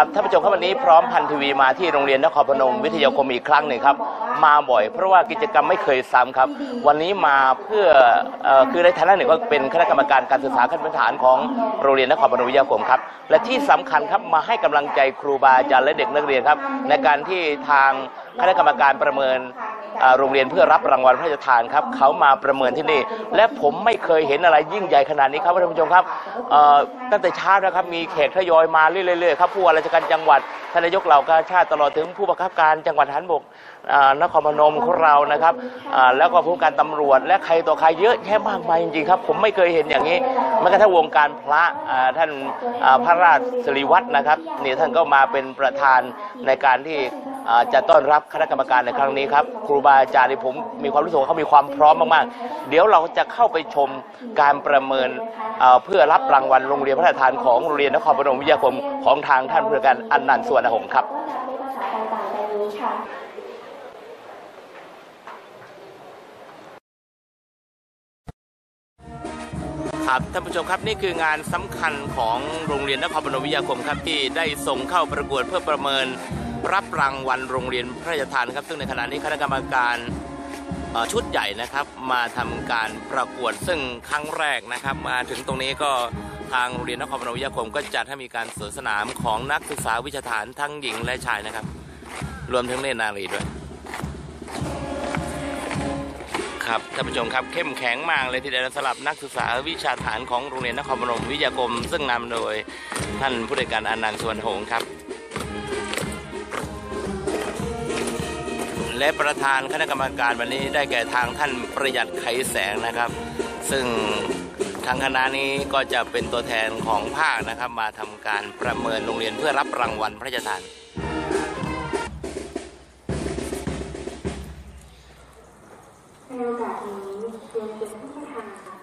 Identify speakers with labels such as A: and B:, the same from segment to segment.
A: ครับท่านผู้ชมครับวันนี้พร้อมพันทีวีมาที่โรงเรียนนครพนมวิทยาคมอีกครั้งหนึ่งครับ มาบ่อย เพราะว่ากิจกรรมไม่เคยซ้ำครับ วันนี้มาเพื่อออคือในฐานะหนึ่งก็เป็นคณะกรรมการการศึกษาขั้นพื้นฐานของโรงเรียนนครพนมวิทยาคมครับ และที่สำคัญครับมาให้กำลังใจครูบาอาจารย์และเด็กนักเรียนครับ ในการที่ทาง คณะกรรมการประเมินโรงเรียนเพื่อรับรางวัลพระราชทานครับเขามาประเมินที่นี่ และผมไม่เคยเห็นอะไรยิ่งใหญ่ขนาดนี้ครับท่านผู้ชมครับตั้งแต่เช้านะครับมีแขกทยอยมาเรื่อยๆครับผู้ว่าราชการจังหวัดท่านนายกเหล่ากาชาติตลอดถึงผู้บังคับการจังหวัดทหารบกนครพนมของเรานะครับแล้วก็ผู้การตำรวจและใครต่อใครเยอะแยะมากมายจริงๆครับผมไม่เคยเห็นอย่างนี้แม้กระทั่งวงการพระท่านพระราชสิริวัฒนะครับนี่ท่านก็มาเป็นประธานในการที่ อ่าจะต้อนรับคณะกรรมการในครั้งนี้ครับครูบาอาจารย์ที่ผมมีความรู้สึกว่าเขามีความพร้อมมากๆ เดี๋ยวเราจะเข้าไปชมการประเมินอ่าเพื่อรับรางวัลโรงเรียนพระราชทานของโรงเรียนนครพนมวิทยาคมของทางท่านผู้การอันนันต์สวนหงส์ครับ
B: ในภาษาต่างๆดังนี้ค่ะ
A: ครับท่านผู้ชมครับนี่คืองานสำคัญของโรงเรียนนครพนมวิทยาคมครับที่ได้ส่งเข้าประกวดเพื่อประเมิน รับรางวัลโรงเรียนพระราชทานครับ ซึ่งในขณะนี้คณะกรรมการชุดใหญ่นะครับ มาทำการประกวดซึ่งครั้งแรกนะครับ มาถึงตรงนี้ก็ทางโรงเรียนนครพนมวิทยาคม ก็จัดให้มีการสวนสนามของนักศึกษาวิชาฐานทั้งหญิงและชายนะครับ รวมทั้งเล่นนารีด้วย ครับท่านผู้ชมครับเข้มแข็งมากเลยทีเดียวสำหรับนักศึกษาวิชาฐานของโรงเรียนนครพนมวิทยาคม ซึ่งนำโดยท่านผู้ในวยการอนันต์สวนหงครับ และประธานคณะกรรมการวันนี้ได้แก่ทางท่านประหยัดไขแสงนะครับ ซึ่งทางคณะนี้ก็จะเป็นตัวแทนของภาคนะครับมาทำการประเมินโรงเรียนเพื่อรับรางวัลพระราชทาน
B: ในโอกาสนี้เรียนเชิญท่านประธานค่ะ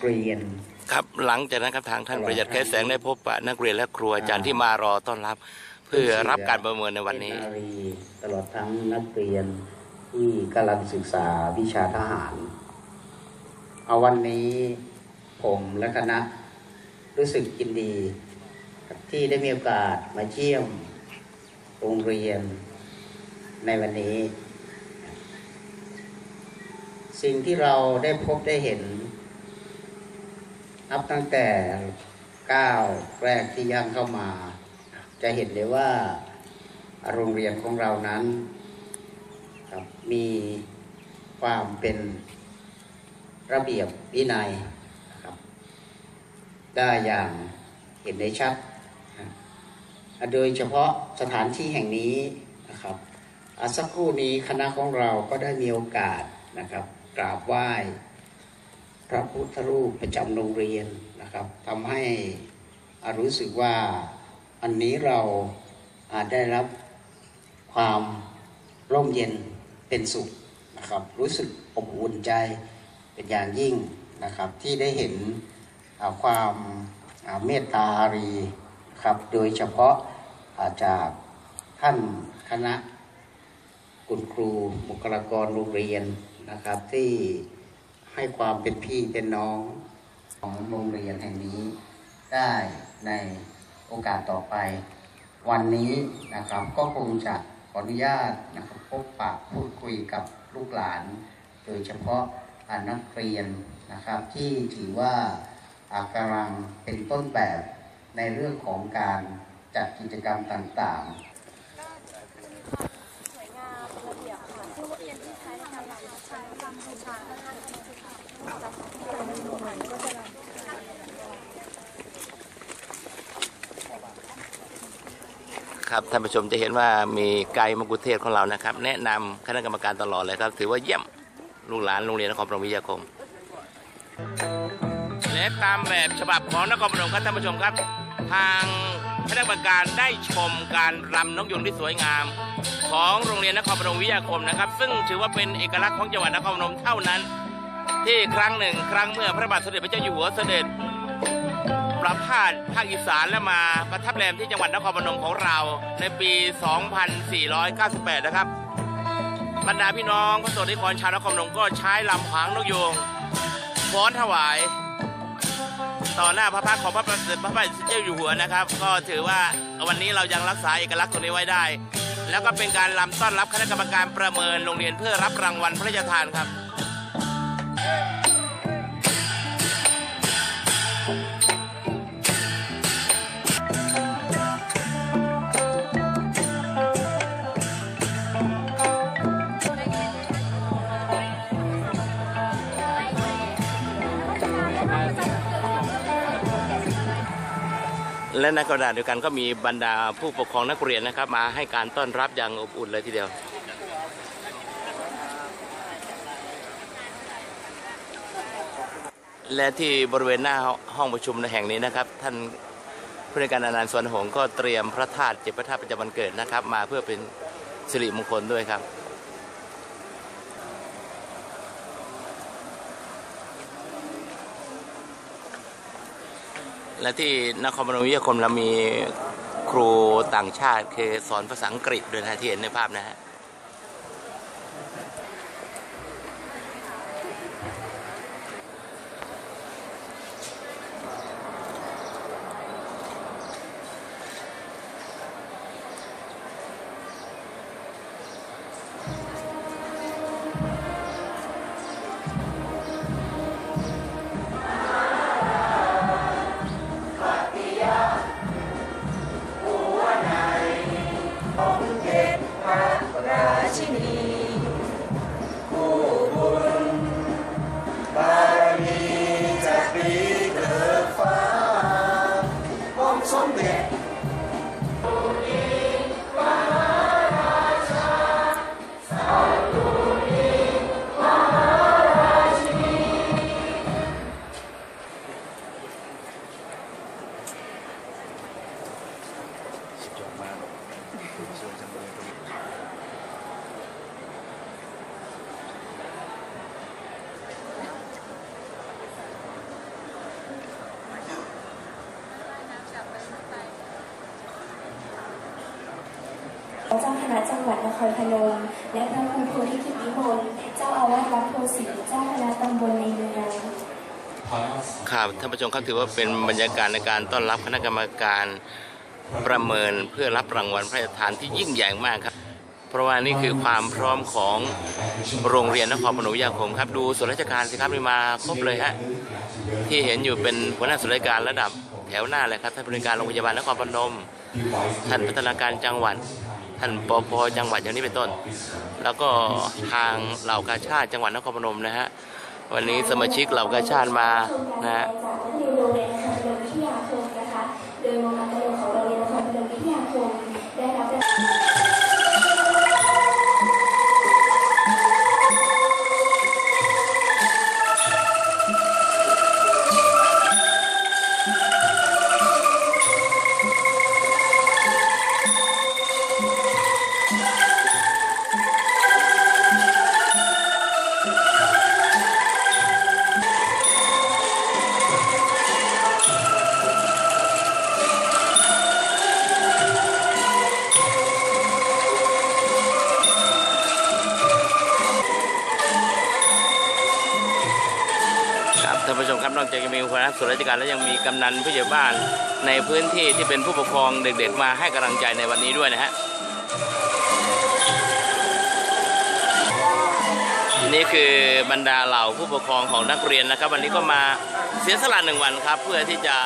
C: เรียน
A: ครับหลังจากนั้นครับทางท่านประหยัดไขแสงได้พบปะนักเรียนและครูอาจารย์ที่มารอต้อนรับ เพื่อรับการประเมินในวันนี้
C: เป็นารีตลอดทั้งนักเรียนที่กำลังศึกษาวิชาทหาร เอาวันนี้ผมและคณะรู้สึกยินดี ที่ได้มีโอกาสมาเยี่ยมโรงเรียนในวันนี้ สิ่งที่เราได้พบได้เห็น นับตั้งแต่ก้าวแรกที่ย่างเข้ามา จะเห็นเลยว่าโรงเรียนของเรานั้นครับมีความเป็นระเบียบวินัยนะครับได้อย่างเห็นได้ชัด โดยเฉพาะสถานที่แห่งนี้นะครับสักครู่นี้คณะของเราก็ได้มีโอกาสนะครับกราบไหว้ พระพุทธรูปประจำโรงเรียนนะครับทำให้อารู้สึกว่าอันนี้เราอาจได้รับความร่มเย็นเป็นสุขนะครับ รู้สึกอบอุ่นใจเป็นอย่างยิ่งนะครับ ที่ได้เห็นความเมตตาอารีครับโดยเฉพาะอาจากท่านคณะคุณครูบุคลากรโรงเรียนนะครับที่ ให้ความเป็นพี่เป็นน้องของโรงเรียนแห่งนี้ ได้ในโอกาสต่อไป วันนี้นะครับก็คงจะขออนุญาตนะครับพบปะพูดคุยกับลูกหลาน โดยเฉพาะนักเรียนนะครับที่ถือว่าอ่ากำลังเป็นต้นแบบในเรื่องของการจัดกิจกรรมต่างๆ
D: สวยงามเป็นระเบียบค่ะผู้เรียนที่ใช้ในการใช้การบูชาท่านก็จะ
A: ครับท่านผู้ชมจะเห็นว่ามีไกด์มะกุเทศของเรานะครับ แนะนำคณะกรรมการตลอดเลยครับ ถือว่าเยี่ยมลูกหลานโรงเรียนนครพนมวิทยาคม และตามแบบฉบับของนครพนมครับท่านผู้ชมครับ ทางคณะกรรมการได้ชมการรำนกยุงที่สวยงาม ของโรงเรียนนครพนมวิทยาคมนะครับ ซึ่งถือว่าเป็นเอกลักษณ์ของจังหวัดนครพนมเท่านั้น ที่ครั้งหนึ่ง ครั้งเมื่อพระบาทสมเด็จพระเจ้าอยู่หัวเสด็จประพาสภาคอีสานและมาประทับแรมที่จังหวัดนครพนมของเราในปี 2498 นะครับ บรรดาพี่น้องพระสงฆ์นิกรชาวนครพนมก็ใช้ลำหางนกยูงฟ้อนถวาย ต่อหน้าพระพักของพระประเสริฐพระบาทเจ้าอยู่หัวนะครับ ก็ถือว่าวันนี้เรายังรักษาเอกลักษณ์ตรงนี้ไว้ได้ แล้วก็เป็นการลำต้อนรับคณะกรรมการประเมินโรงเรียนเพื่อรับรางวัลพระราชทานครับ และในขณะเดียวกันก็มีบรรดาผู้ปกครองนักเรียนนะครับ มาให้การต้อนรับอย่างอบอุ่นเลยทีเดียว และที่บริเวณหน้าห้องประชุมแห่งนี้นะครับ ท่านผู้ในการอนันต์สวนหงก็เตรียมพระธาตุเจ็ดพระธาตุประจำวันเกิดนะครับ มาเพื่อเป็นสิริมงคลด้วยครับ และที่นครพนมวิทยาคมเรามีครูต่างชาติคือสอนภาษาอังกฤษด้วยนะที่เห็นในภาพนะฮะ
E: ณะจังหวัดนครพนม และพระครูโพธิกิจนิมนต์เจ้าอาวาสวัดโพสีเจ้าคณะตำบลในเมือง
A: ครับท่านผู้ชมครับถือว่าเป็นบรรยากาศในการต้อนรับคณะกรรมการประเมินเพื่อรับรางวัลพระราชทานที่ยิ่งใหญ่มากครับ เพราะว่านี่คือความพร้อมของโรงเรียนนครพนมวิทยาคมครับ ดูส่วนราชการสิครับนี่มาครบเลยฮะที่เห็นอยู่เป็นหัวหน้าส่วนราชการระดับแถวหน้าเลยครับท่านผู้ในวยการโรงพยาบาลนครพนมท่านพัฒนาการจังหวัด ท่านปปจังหวัดอย่างนี้เป็นต้น แล้วก็ทางเหล่ากาชาติจังหวัดนครพนมนะฮะวันนี้สมาชิกเหล่ากาชาติมานะฮะ ส่วนราชการแล้วยังมีกำนันผู้ใหญ่บ้านในพื้นที่ที่เป็นผู้ปกครองเด็กๆ มาให้กำลังใจในวันนี้ด้วยนะฮะนี่คือบรรดาเหล่าผู้ปกครองของนักเรียนนะครับ วันนี้ก็มาเสียสละหนึ่งวันครับ เพื่อที่จะ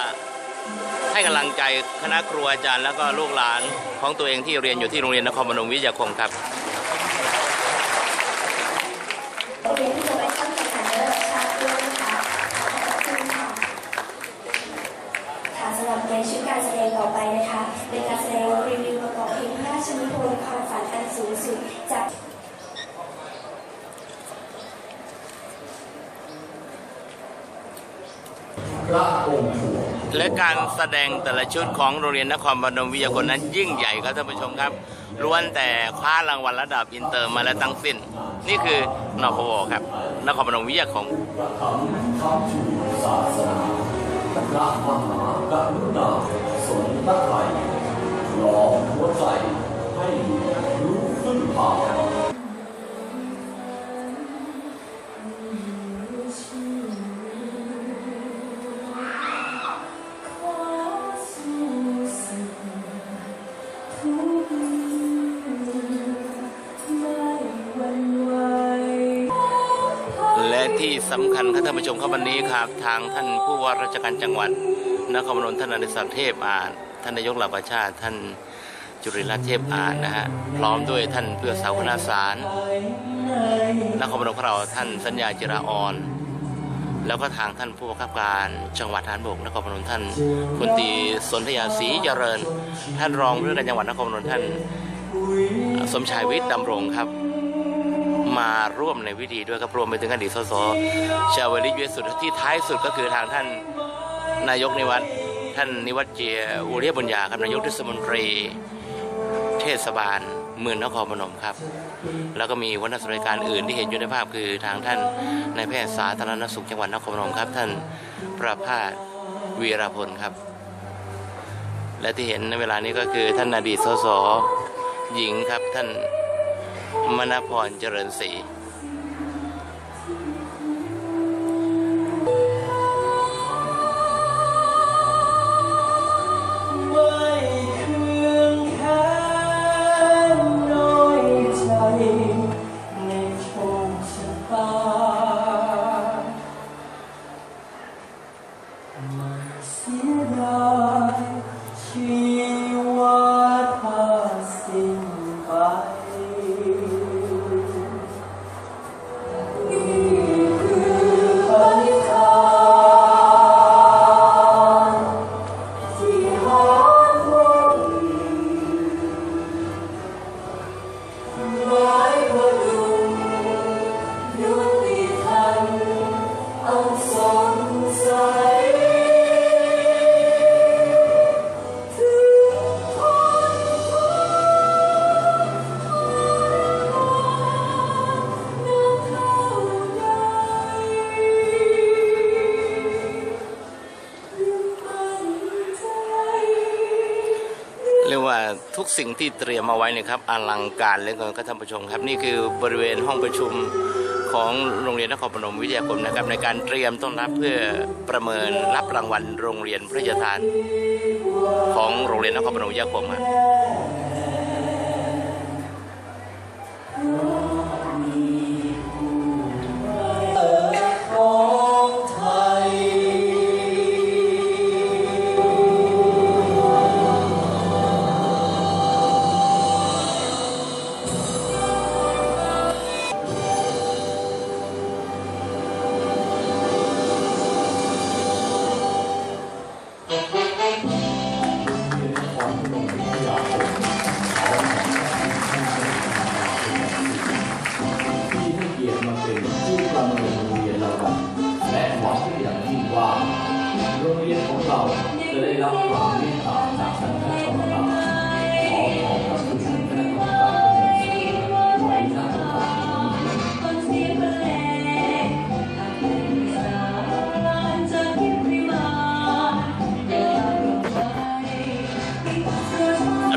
A: ให้กำลังใจคณะครูอาจารย์ แล้วก็ลูกหลานของตัวเองที่เรียนอยู่ที่โรงเรียนนครพนมวิทยาคมครับ
E: สูงสุดจาก
A: และการแสดงแต่ละชุดของโรงเรียนนครพนมวิทยาคมนั้นยิ่งใหญ่ครับท่านผู้ชมครับล้วนแต่คว้ารางวัลระดับอินเตอร์มาแล้วทั้งสิ้น นี่คือนพวครับนครพนมวิทยาคม
F: พระมหากรุณาสนพระไทยหลอมหัวใจให้รู้ สุดขและ
G: ที่สำคัญครับท่านผู้ชมครับวันนี้ครับ ทางท่านผู้ว่าราชการจังหวัดนครพนมท่านอนิสักเทพอาท่านนายกหลักประชาติท่าน จุรินทร์เทพอานนะฮะพร้อมด้วยท่านเพื่อสาวนาสารนครพนมของเราท่านสัญญาจิราออนแล้วก็ทางท่านผู้บังคับการจังหวัดทหารบกนครพนมท่านพลตรีสนธยาศรีเจริญ ท่านรองผู้ว่าราชการจังหวัดนครพนมท่าน สมชายวิทย์ดำรงครับ มาร่วมในพิธีด้วยครับรวมไปถึงอดีตสสชาวลิเวสุดที่ท้ายสุดก็คือทางท่านนายกนิวัฒน์ท่านนิวัฒเจียอุเรียบุญญาครับนายกเทศมนตรี ศบาลเมืองนครพนมครับ แล้วก็มีวัฒนธริการอื่นที่เห็นอยู่ในภาพคือทางท่านนายแพทย์สาธารณสุขจังหวัดนครพนมครับ ท่านประภาสวีรพลครับ และที่เห็นในเวลานี้ก็คือท่านอดีตสสหญิงครับท่านมณพรเจริญศรี
A: สิ่ง
G: ที่เตรียมมาไว้เนะครับอลังการเลยก่อนครับท่านผู้ชมครับ นี่คือบริเวณห้องประชุมของโรงเรียนนครพนมวิทยาคมนะครับ ในการเตรียมต้อนรับเพื่อประเมินรับรางวัลโรงเรียนพระราชทาน ของโรงเรียนนครพนมวิทยาคมครับ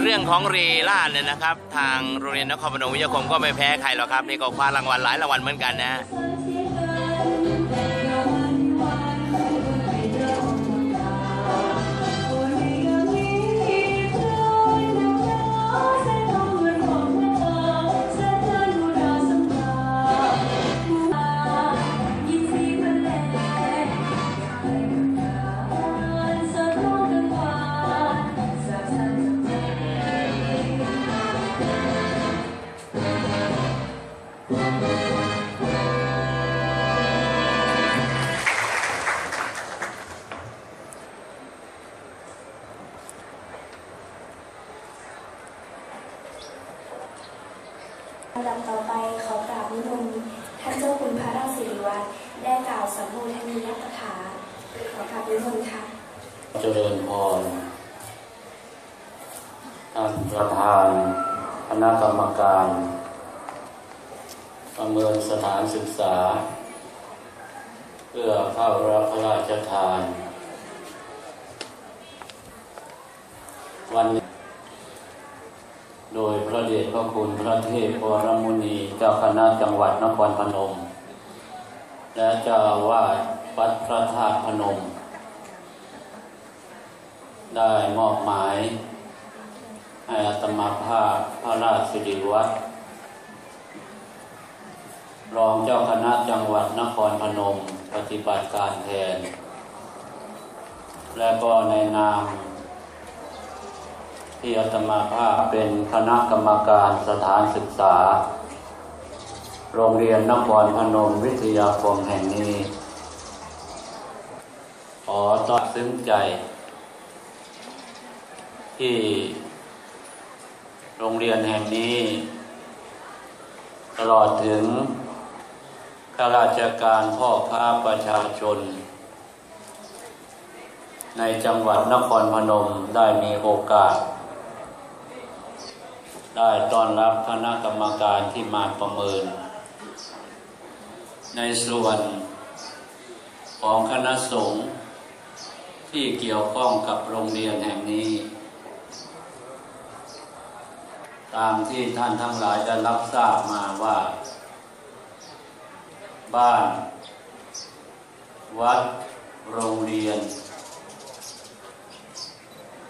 H: เรื่องของรี
G: ล่าเนี่ยนะครับ ทางโรงเรียนนครพนมวิทยาคมก็ไม่แพ้ใครหรอกครับ นี่ก็คว้ารางวัลหลายรางวัลเหมือนกันนะ
I: เพื่อ
H: เข้ารับพระราชทาน วันนี้โดยพระเดชพระคุณพระเทพวรมุนีเจ้าคณะจังหวัดนครพนม และเจ้าวาดวัดพระธาตุพนม ได้มอบหมาย ให้อัตมาภาพพระราชสิริวัตรรองเจ้าคณะจังหวัดนครพนม ปฏิบัติการแทน และก็ในนาม ที่อาตมาภาพเป็นคณะกรรมการสถานศึกษา โรงเรียนนครพนมวิทยาคมแห่งนี้ ขอต้อนซึ้งใจ ที่โรงเรียนแห่งนี้ ตลอดถึง ข้าราชการพ่อค้าประชาชน ในจังหวัดนครพนมได้มีโอกาส ได้ต้อนรับคณะกรรมการที่มาประเมิน ในส่วนของคณะสงฆ์ที่เกี่ยวข้องกับโรงเรียนแห่งนี้ ตามที่ท่านทั้งหลายได้รับทราบมาว่า บ้าน วัด โรงเรียน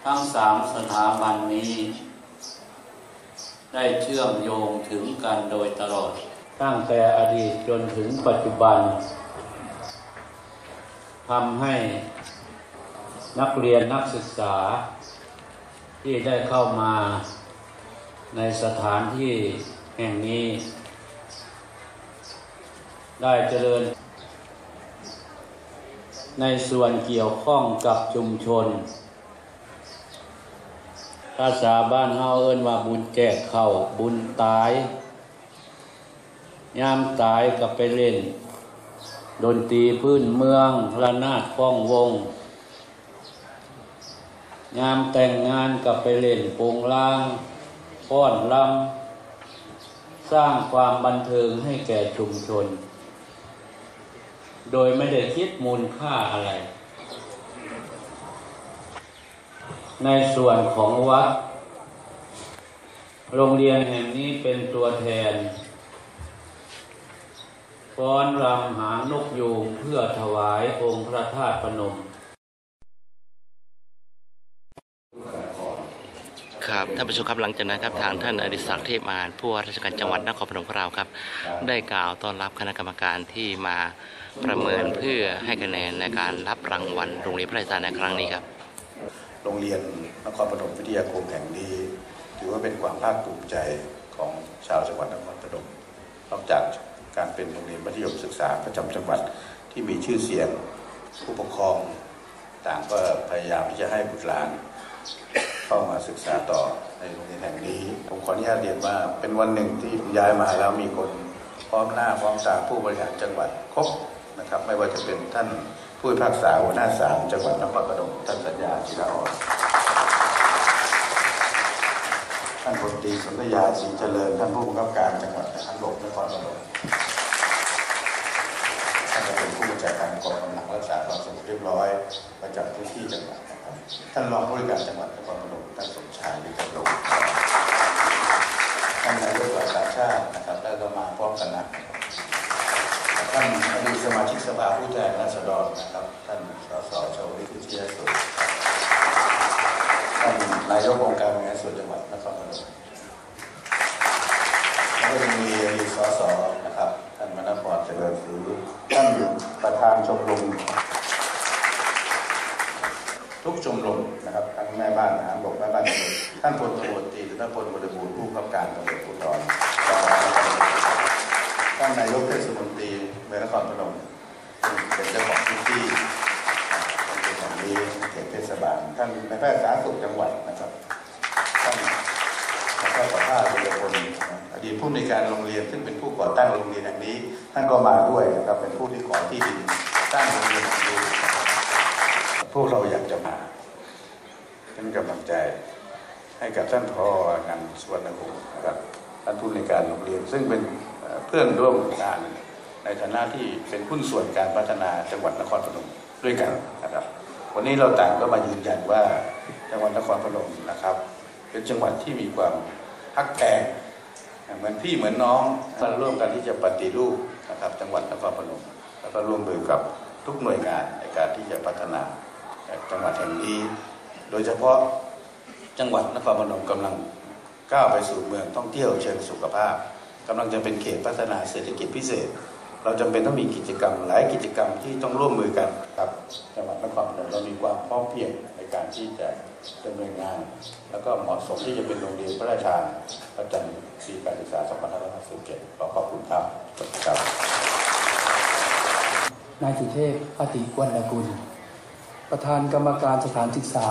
H: ทั้งสามสถาบันนี้ ได้เชื่อมโยงถึงกันโดยตลอด ตั้งแต่อดีตจนถึงปัจจุบันทำให้นักเรียนนักศึกษา ที่ได้เข้ามาในสถานที่แห่งนี้ ได้เจริญ ในส่วนเกี่ยวข้องกับชุมชน ภาษาบ้านเฮาเอิ้นว่าบุญแจกเข้าบุญตายยามตายก็ไปเล่น ดนตรีพื้นเมืองระนาดข้องวงยามแต่งงานก็ไปเล่นโปงลางฟ้อนลำสร้างความบันเทิงให้แก่ชุมชน โดยไม่ได้คิดมูลค่าอะไร ในส่วนของวัด โรงเรียนแห่งนี้เป็นตัวแทนฟ้อนรำหางนกยูงเพื่อถวายองค์พระธาตุพนม
A: ครับท่านผู้ชมครับหลังจากนั้นครับทางท่านอดิศักดิ์เทพมารผู้ว่าราชการจังหวัดนครพนมของเราครับ ได้กล่าวต้อนรับคณะกรรมการที่มา ประเมินเพื่อให้คะแนนในการรับรางวัลโรงเรียนพระราชทานในครั้งนี้ครับ
J: โรงเรียนนครปฐมวิทยาคมแห่งนี้ ถือว่าเป็นความภาคภูมิใจของชาวจังหวัดนครปฐมนอกจากการเป็นโรงเรียนมัธยมศึกษาประจำจังหวัดที่มีชื่อเสียงผู้ปกครองต่างก็พยายามที่จะให้บุตรหลานเข้ามาศึกษาต่อในโรงเรียนแห่งนี้ ผมขออนุญาตเรียนว่าเป็นวันหนึ่งที่ผมย้ายมาแล้วมีคนพร้อมหน้าพร้อมตาผู้บริหารจังหวัดครบ นะครับ ไม่ว่าจะเป็นท่านผู้พิพากษาหัวหน้าศาลจังหวัดนครปฐมท่านสัญญาจิราอ่อนท่านพลตรีสนธยาศรีเจริญ ท่านผู้บังคับการจังหวัดทหารบกนครปฐมท่านจะเป็นผู้บัญชาการกองกำลังรักษาความสงบเรียบร้อยประจำพื้นที่จังหวัดนะครับท่านรองผู้ว่าการจังหวัดนครปฐมท่านสมชายวิจัยลงท่านนายกเหล่าชาติชาตินะครับแล้วก็มาพร้อมกันนะ ท่านอดีตสมาชิกสภาผู้แทนราษฎรนะครับ ท่านสสชวลิตวิทยาสุขท่านนายกองค์การบริหารส่วนจังหวัดนครพนมแล้วก็ยังมีอดีตสสนะครับ ท่านมณพรเจริญศรีท่านประธานชมรมทุกชมรมนะครับทั้งแม่บ้านทหารบกแม่บ้านตำรวจท่านพลตำรวจตรีธนพลบริบูรณ์ผู้กำกับการตำรวจภูธรจังหวัดนครพนมท่านนายกเทศมนตรีเมืองนครพนมเป็นเจ้าของพื้นที่เป็นของนี้เขตเทศบาลท่านนายแพทย์สาธารณสุขจังหวัดนะครับท่านนายแพทย์ประภาสบุญพลอดีตผู้ในการโรงเรียนซึ่งเป็นผู้ก่อตั้งโรงเรียนแห่งนี้ ท่านก็มาด้วยนะครับเป็นผู้ที่ขอที่ดินสร้างโรงเรียนแห่งนี้พวกเราอยากจะมาเป็นกำลังใจให้กับท่านพองานสวนนะครับท่านผู้ในการโรงเรียนซึ่งเป็นเพื่อนร่วมงาน ในฐานะที่เป็นหุ้นส่วนการพัฒนาจังหวัดนครพนมด้วยกันนะครับ วันนี้เราต่างก็มายืนยันว่าจังหวัดนครพนมนะครับ เป็นจังหวัดที่มีความฮักแพงเหมือนพี่เหมือนน้องมาร่วมกันที่จะปฏิรูปนะครับจังหวัดนครพนมแล้วก็ร่วมมือกับทุกหน่วยงานในการที่จะพัฒนาจังหวัดแห่งนี้ โดยเฉพาะจังหวัดนครพนมกำลังก้าวไปสู่เมืองท่องเที่ยวเชิงสุขภาพกำลังจะเป็นเขตพัฒนาเศรษฐกิจพิเศษ เราจำเป็นต้องมีกิจกรรมหลายกิจกรรมที่ต้องร่วมมือกันครับจังหวัดนครพนมเรามีความพร้อมเพียงในการที่จะดำเนินงาน แล้วก็เหมาะสมที่จะเป็นโรงเรียนพระราชทานประจำปีการศึกษา 2557ขอขอบคุณครับครับ
K: นายสุเทพอติวรรณกุล ประธานกรรมการสถานศึกษา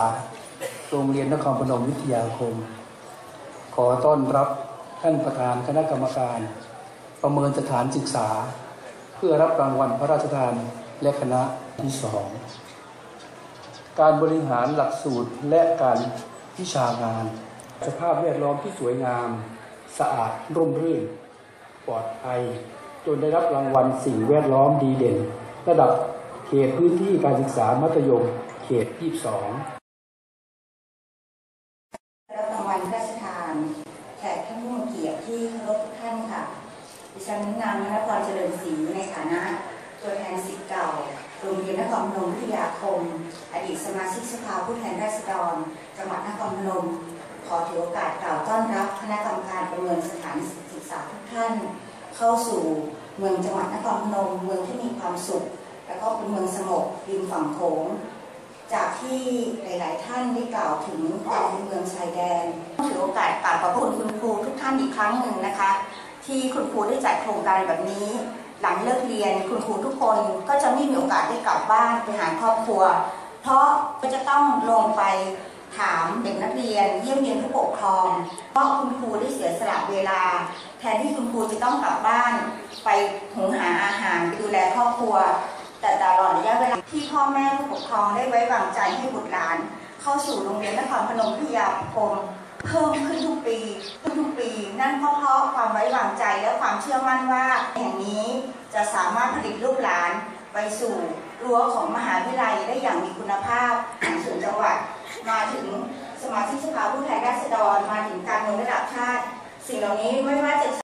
K: โรงเรียนนครพนมวิทยาคม ขอต้อนรับท่านประธานคณะกรรมการ ประเมินสถานศึกษา พื่อรับรางวัลพระราชทานและคณะที่สองการบริหารหลักสูตรและการวิชางาน สภาพแวดล้อมที่สวยงาม สะอาดร่มรื่น ปลอดภัย จนได้รับรางวัลสิ่งแวดล้อมดีเด่น ระดับเขตพื้นที่การศึกษามัธยมเขต 22
L: รับรางวัลพระราชทานแขกท่านผู้มีเกียรติที่เคารพทุกท่านค่ะ ดิฉันนางมณพรเจริญศรีในฐานะ ตัวแทนศิษย์เก่าโรงเรียนนครพนมวิทยาคม อดีตสมาชิกสภาผู้แทนราษฎร จังหวัดนครพนม ขอถือโอกาสกล่าวต้อนรับคณะกรรมการประเมินสถานศึกษาทุกท่าน เข้าสู่เมืองจังหวัดนครพนม เมืองที่มีความสุข และก็เป็นเมืองสงบริมฝั่งโขงจากที่หลาย ๆ ท่านได้กล่าวถึงความเป็นเมืองชายแดนถือโอกาสกราบขอบพระคุณคุณครูทุกท่านอีกครั้งหนึ่งนะคะ ที่คุณครูได้จัดโครงการแบบนี้ หลังเลิกเรียนคุณครูทุกคนก็จะไม่มีโอกาสได้กลับบ้านไปหาครอบครัว เพราะก็จะต้องลงไปถามเด็กนักเรียน เยี่ยมเยียนผู้ปกครองเพราะคุณครูได้เสียสละเวลา แทนที่คุณครูจะต้องกลับบ้าน ไปหุงหาอาหารไปดูแลครอบครัว แต่ตลอดระยะเวลาที่พ่อแม่ผู้ปกครองได้ไว้วางใจให้บุตรหลาน เข้าสู่โรงเรียนนครพนมพิทยาคม เพิ่มขึ้นทุกปีทุกทุกปี นั่นเพราะเพราะความไว้วางใจและความเชื่อมั่นว่าแห่งนี้จะสามารถผลิตลูกหลานไปสู่รั้วของมหาวิทยาลัยได้อย่างมีคุณภาพส่วนจังหวัด มาถึงสมาชิกสภาผู้แทนราษฎรมาถึงการเมืองระดับชาติ สิ่งเหล่านี้ไม่ว่าจะ